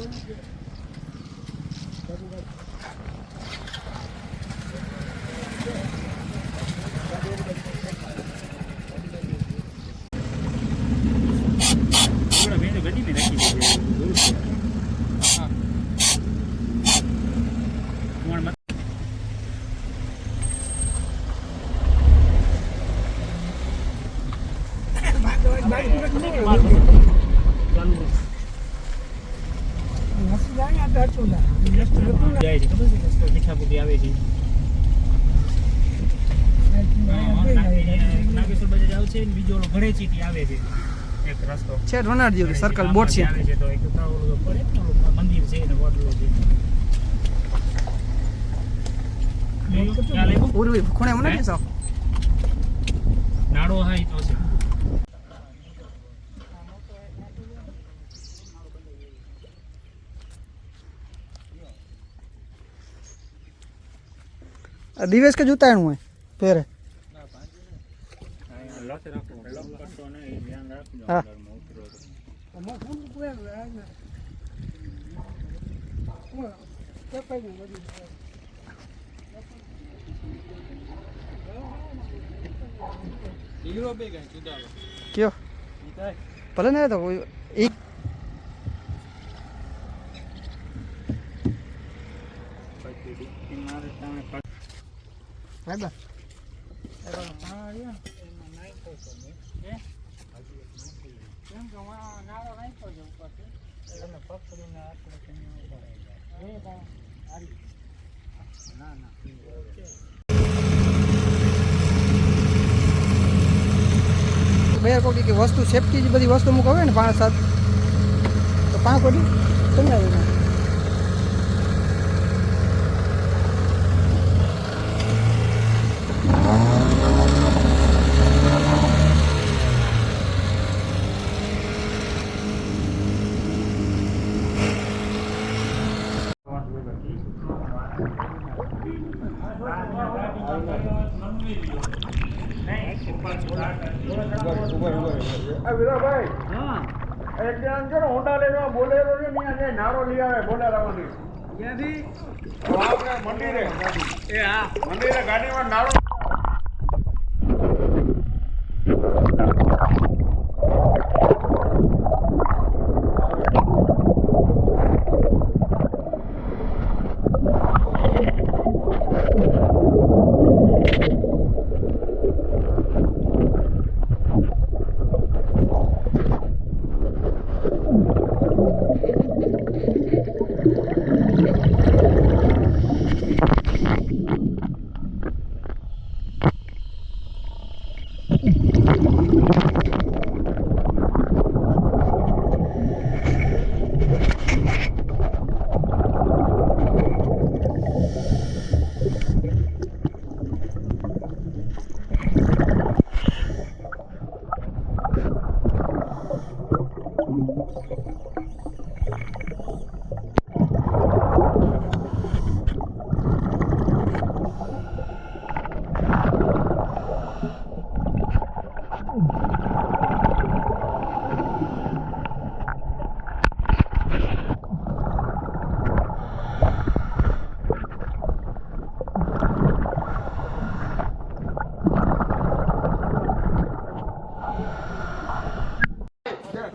Gracias. જાય છે ખબર છે? રસ્તો મીઠાપુરી આવે છે. નાગેશ્વર બજાર આવશે ને બીજો ઓલો ઘડેચીથી આવે છે. એક રસ્તો. છે રોનાલ્ડ સર્કલ બોટ છે. આવે છે તો એક ઓલો પડે ને મંદિર છે ને છે? ઉર્વી ખૂણે મને કે નાડો હા તો છે. આ દિવસ કે જૂતાણું હોય? પહેરે. હા. કયો? ભલે ને તો કોઈ- ના સાહેબ બે કોકી કે વસ્તુ સેફટી જ બધી વસ્તુ મૂકવે ને પાંચ સાત. તો પાંચ કોટી સમજાવે એક જણ આવે બોલેરામાંથી મંદિરે મંદિરે ગાડીમાં નારો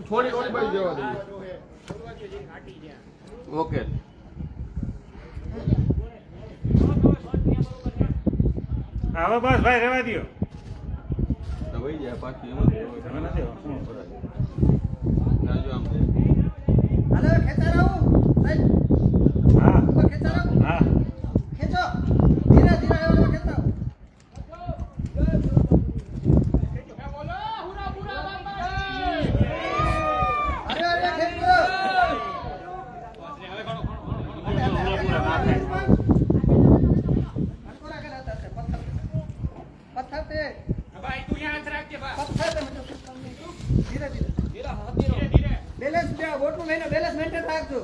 થોડી થોડી બાજુ જવા દઈએ ઓકે હવે બસ ભાઈ રહેવા દો તો વહી જાય પાછું એમાં તમે નથી શું ના જો આમ. હાલો ખેતર સાહેબ હા. ખેતર ખેંચા હા. ખેંચો. ધીરે ધીરે એવો ખેંચો અરે અરે ખેંચો પૂરા ના થાય હલકો રાખે ને અત્યારે પથ્થર પથ્થર તે પથ્થર તે મતલબ ધીરે ધીરે બેલેન્સ બે બોટનું લઈને બેલેન્સ મેન્ટેન રાખજો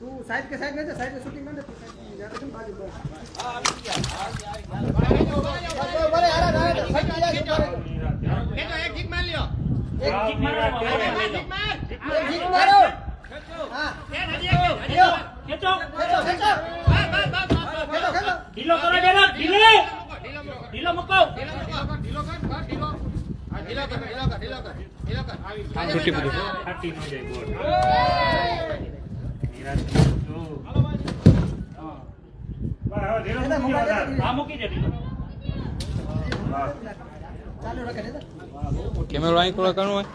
તું સાઈડ કે સાઈડ લેજે સાઈડ શૂટિંગ કરે તું સાઈડ જા કેમ બાજુ પર બસ, બસ, બસ, હારા, હારા, સાઈડ જા, જા, જા. ઢીલો કરો ઢીલે ઢીલો મૂકો જાય ઢીલો દે. હા મૂકી દે ઢીલો ચાલુ રાખે ને કેમેરો અહીં થોડા કરવું હોય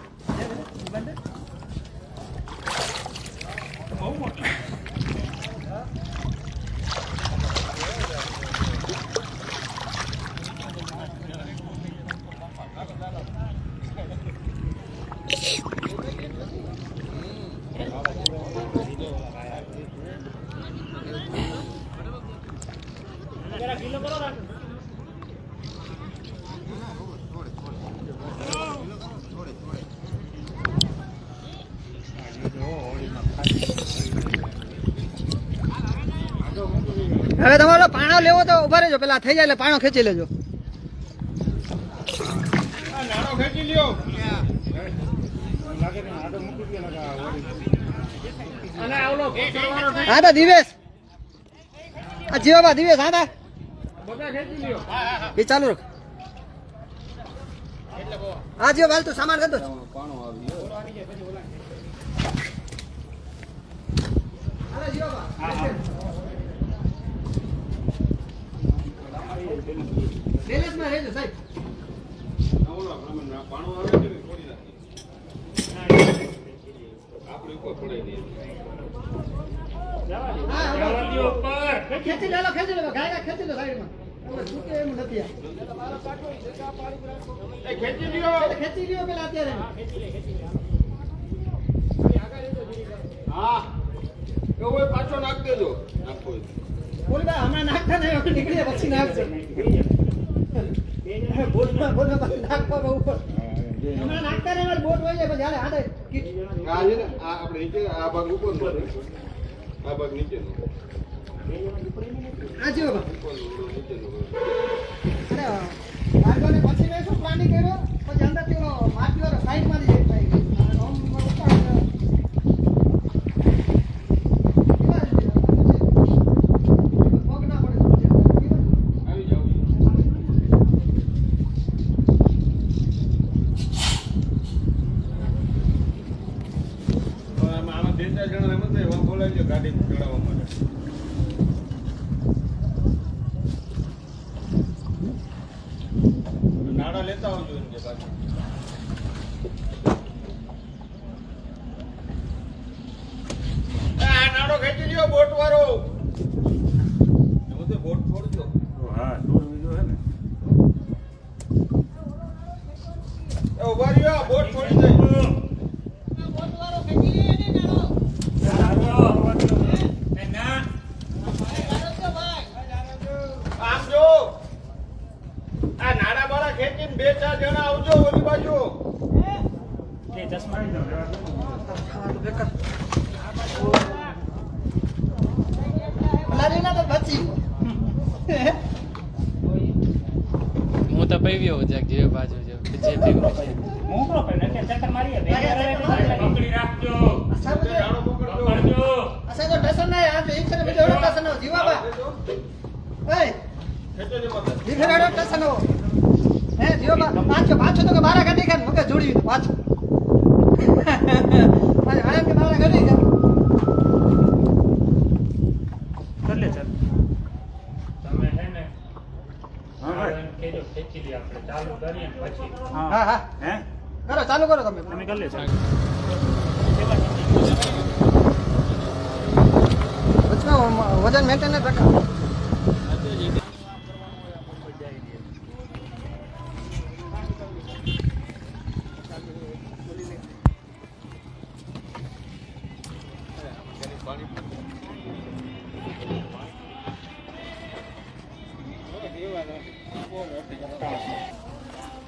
ઢીલો કરો. હવે તમારો પાણો લેવો તો ઊભા રહેજો. પેલા થઈ જાય એટલે પાણો ખેંચી લેજો. હા દિવેશ. આ જીવાબા દિવેશ, હા તા. એ ચાલુ રાખ. હા જીઓ હાલ તો સામાન કરતો હા, હા. બેલેન્સમાં રહેજો સાહેબ. જવા દ્યો ઉપર. ખેંચી લેલો ખેંચી લેલો ગાય ગાય ખેંચી લો સાઈડમાં ખેંચી લ્યો ગાય ખેંચી લ્યો પેલા પાછો નાખ દેજો હમણાં નાખતા નહીં નીકળીએ પછી નાખજો આપણે નીચે, આ ભાગ ઉપર. આ ભાગ નીચેનો આ જીવો બા. ઉપરનો નીચેનો અરે પછી મેં શું કર્યો પછી અંદર સાઈડમાંથી એક થાય. અને આમ બે ચાર જણા જ વાં ગાડી ચડાવવા માટે નાડા લેતા આવજો એમ કે પાછા આ નાડો ખેંચી લ્યો બોટ વાળો બોટ છોડજો એ ઊભા રહ્યો બોટ છોડી એ ના. આમ જો આ નાડા બાળા ખેંચીને બે ચાર જણા આવજો ઓલી બાજુ એ ચશ્મા લઈ જાઓ, જવા દો. હા, તો બેકાર. પલાળીને તો બચી ગયો. તો પૈવ્યો જે બાજુ છે જે પીવો છે મોકલો પણ નકે ચક્કર મારીએ. એટલે એટલે પકડી રાખજો. સાહેબ, પકડજો અસા તો ટેશન ના આ એક છે બીજો એવડો ટેશન નો જીવા બા એય ખેંચો જે પાછા. બીજો એવડો ટેશન નો હે જીવા બા પાછો પાછો તો કે બારા કાઢી ગયા ને જોડી પાછો પાછો આયા કે બારા કાઢી ગયા કર લે ચાલ. તમે હે ને આવીને ખેંચી લઈએ આપણે. ચાલુ કરીએ પછી. હા. હા હે? કરો ચાલુ કરો તમે. તમે કરી લેજો. વજન મેન્ટેન રાખો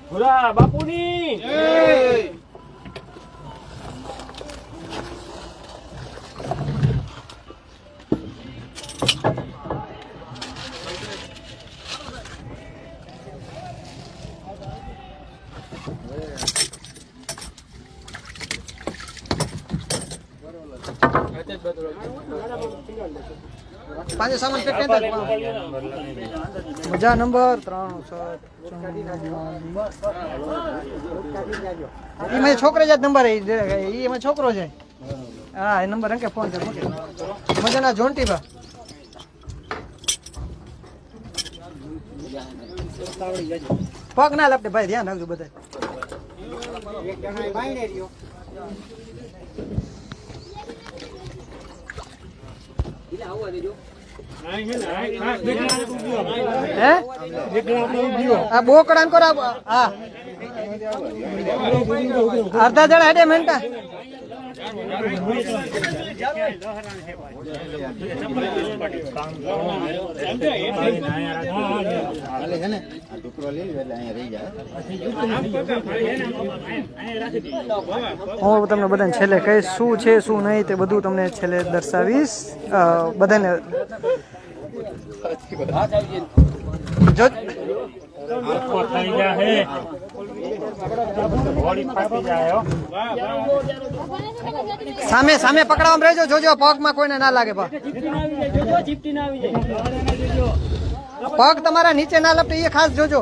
ભૂરા બાપુની Gracias. પાંચે સામાન પેક કરી મજા નંબર, ત્રણ, સાત એમાં છોકરો જ નંબર એ એમાં છોકરો છે. હા, એ નંબર અંકે ફોન છે. મજાના જોન્ટી બા પગ ના લપટે ભાઈ, ધ્યાન રાખજો બધા હે આ બોકડા ને કરો હા. અડધા જણા હેડે મિનિટા હું તમને બધાને છેલ્લે કહીશ, શું છે, શું નહીં તે બધું તમને છેલ્લે દર્શાવીશ. બધાને જો આખો થઈ ગયા સામે સામે પકડવામાં રહેજો, જોજો, પગમાં કોઈને ના લાગે પગ. તમારા નીચે ના લપટે, એ ખાસ જોજો.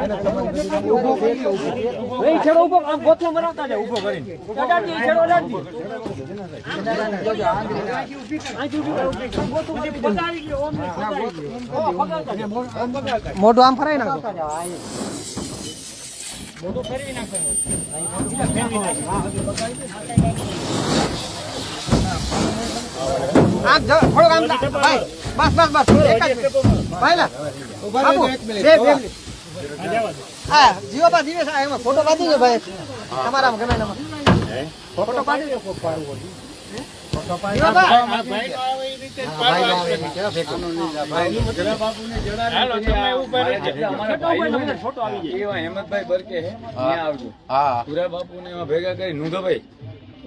હારું મોઢું આમ ફરાઈ નાખો આમ જો, થોડુંક આમ ભાઈ, બસ બસ બસ, એક જ. ભાઈ, લા બે મિનિટ. હા જીવો બા જીવે છે. એમાં ફોટો પાડી દો ભાઈ. તમારા ગમે એનામાં. ફોટો પાડી દો. હેમંતભાઈ બરકે આવજો. ને ભેગા કરી નુંગાભાઈ.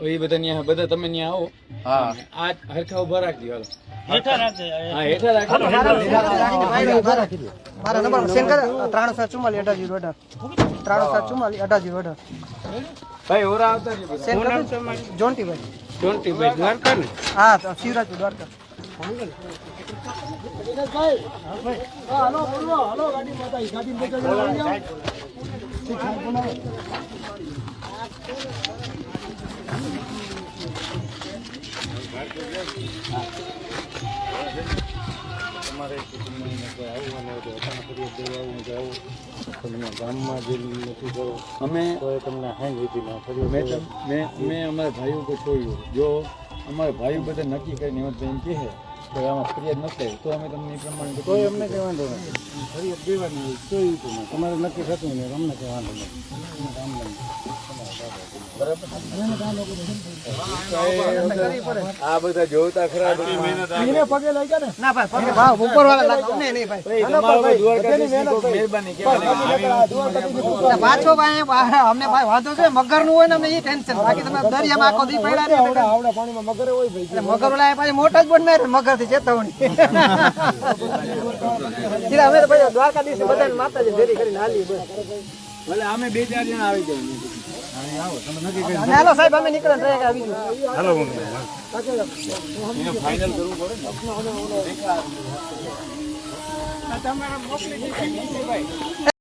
એ બધા ન્યા બધા તમે ત્યાં આવો. હા. આ હરખા ઊભા રાખજો હાલો. હેઠા રાખજો હા હેઠા રાખજો. મારા નંબર સેન્ડ કરે. ત્રણ સાત ચુમ્માલી અઢાર જીરો અઢાર ત્રણ સાત ચુમ્માલી અઢાર જીરો અઢાર ભાઈ ઓરા આવતા સેન્ડ કરી. જોન્ટી ભાઈ જોન્ટીભાઈ દ્વારકા ને? હા તો શિવરાજપુર દ્વારકા અમે મેં તમ- મેં મેં અમારા ભાઈઓ ઉપર છોડ્યું. જો અમારા ભાઈઓ બધા નક્કી કરીને એમ કહે. આમાં ફરિયાદ ન થાય. તો અમે તમને પ્રમાણે કોઈ અમને કંઈ વાંધો નથી. ફરિયાદ દેવાની કોઈ તમારે નક્કી થતું નહીં અમને કંઈ વાંધો નથી. આ બધા જોતા ખરા ના? ભાઈ ભાવ ઉપર વાળા અમને નહીં ભાઈ. મહેરબાની કહેવાની ના, પાછો ભાઈ અમને ભાઈ વાંધો છે મગરનું હોય ને અમને એ ટેન્શન. બાકી તમે દરિયામાં આખો દી પડ્યા ને એટલે મગર ઓલા પાછી મોટા જ બોટ મગર થી ચેતવણી કીધા અમે તો ભાઈ દ્વારકા દિવસે બધાને માતાજી ભેરી કરીને હાલી બસ. ભલે અમે બે ચાર જણા આવી જાય હાલો સાહેબ અમે નીકળે આવી ગયું ફાઇનલ કરવું પડે ને?